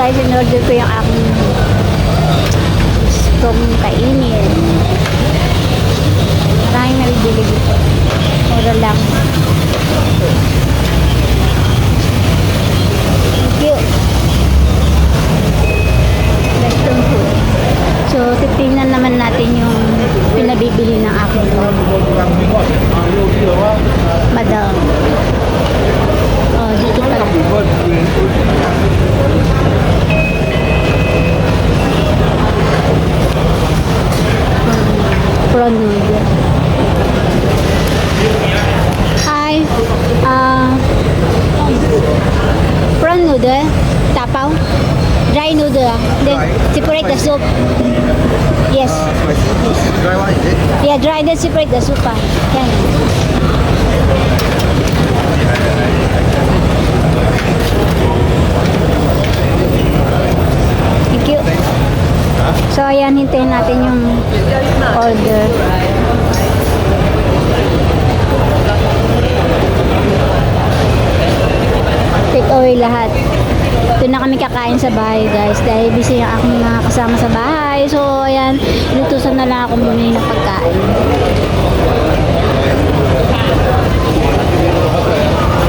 guys, in-order ko yung aking gustong kainin. Maraming nabibili dito. Mura lang. Thank you. Western food. So, titingnan naman natin yung pinabibili ng aking madam. Prawn noodle. Hi. Uh, prawn noodle. Tapaw. Dry noodle. ah. Then separate the soup. Yes. Dry one, is it? Yeah, dry then separate the soup. Ah. Yan. Thank you. So, ayan, hintayin natin yung order. Doon na kami kakain sa bahay, guys. Dahil busy yung aking mga kasama sa bahay. So, ayan, inutusan na lang akong bumili ng pagkain.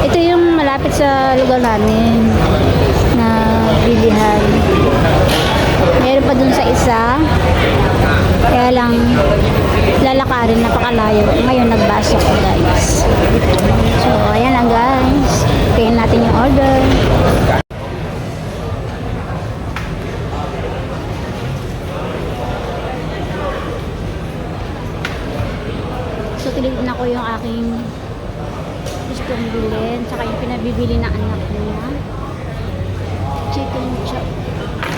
Ito yung malapit sa lugar namin na bilihan. Meron pa dun sa isa. Kaya lang, lalakarin, napakalayo. Ngayon, nagbasa ko, guys. So, ayan lang, guys. Tingnan natin yung order. So, tinignan ko yung aking gustong bilhin. Saka yung pinabibili ng anak niya. Chicken chop.